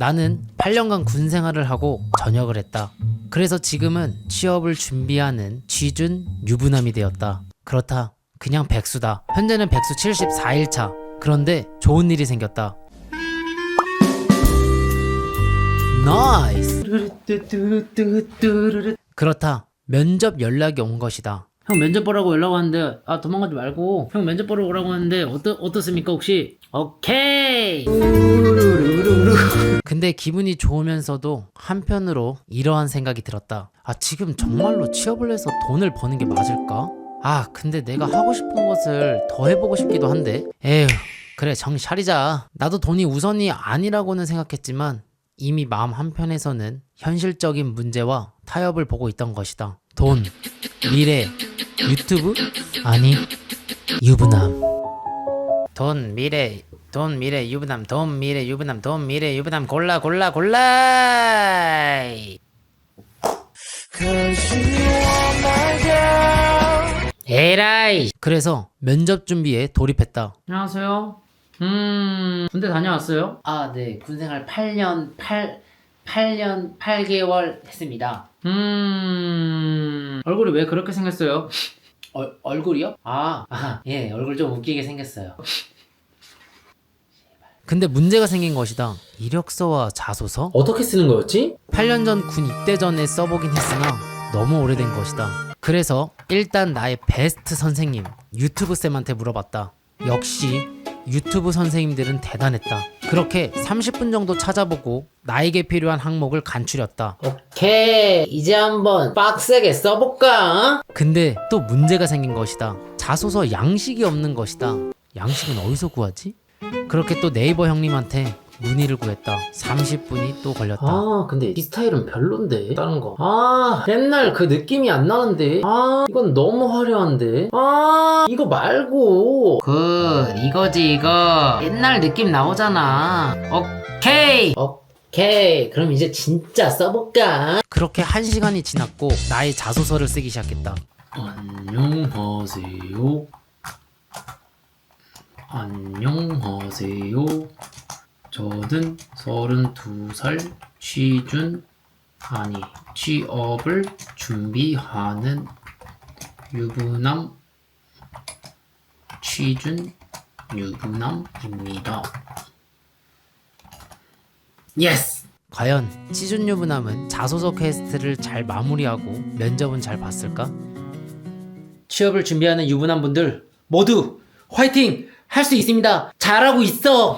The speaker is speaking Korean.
나는 8년간 군 생활을 하고 전역을 했다. 그래서 지금은 취업을 준비하는 취준 유부남이 되었다. 그렇다. 그냥 백수다. 현재는 백수 74일차. 그런데 좋은 일이 생겼다. 나이스. 그렇다. 면접 연락이 온 것이다. 형 면접 보라고 연락 왔는데 아 도망가지 말고 형 면접 보러 오라고 하는데 어떠 어떻습니까 혹시? 오케이. 근데 기분이 좋으면서도 한편으로 이러한 생각이 들었다. 아 지금 정말로 취업을 해서 돈을 버는 게 맞을까? 아 근데 내가 하고 싶은 것을 더 해보고 싶기도 한데 에휴 그래 정신 차리자. 나도 돈이 우선이 아니라고는 생각했지만 이미 마음 한편에서는 현실적인 문제와 타협을 보고 있던 것이다. 돈, 미래, 유튜브? 아니, 유부남. 돈, 미래, 돈, 미래, 유부남, 돈, 미래, 유부남, 돈, 미래, 유부남, 골라, 골라, 골라! 에라이! 그래서 면접 준비에 돌입했다. 안녕하세요. 음, 군대 다녀왔어요? 아, 네. 군생활 8년, 8, 8년, 8개월 했습니다. 음, 얼굴이 왜 그렇게 생겼어요? 얼, 얼굴이요? 아, 아, 예, 얼굴 좀 웃기게 생겼어요. 근데 문제가 생긴 것이다. 이력서와 자소서? 어떻게 쓰는 거였지? 8년 전 군 입대 전에 써보긴 했으나 너무 오래된 것이다. 그래서 일단 나의 베스트 선생님 유튜브 쌤한테 물어봤다. 역시 유튜브 선생님들은 대단했다. 그렇게 30분 정도 찾아보고 나에게 필요한 항목을 간추렸다. 오케이 이제 한번 빡세게 써볼까? 근데 또 문제가 생긴 것이다. 자소서 양식이 없는 것이다. 양식은 어디서 구하지? 그렇게 또 네이버 형님한테 문의를 구했다. 30분이 또 걸렸다. 아 근데 이 스타일은 별론데 다른 거 아 옛날 그 느낌이 안 나는데. 아 이건 너무 화려한데. 아 이거 말고. 그 이거지 이거. 옛날 느낌 나오잖아. 오케이. 오케이. 그럼 이제 진짜 써볼까? 그렇게 한 시간이 지났고 나의 자소서를 쓰기 시작했다. 안녕하세요 안녕하세요. 저는 32살 취준 아니 취업을 준비하는 유부남 취준 유부남입니다. 예스 과연 시즌 유부남은 자소서 퀘스트를 잘 마무리하고 면접은 잘 봤을까? 취업을 준비하는 유부남분들 모두 화이팅 할 수 있습니다. 잘하고 있어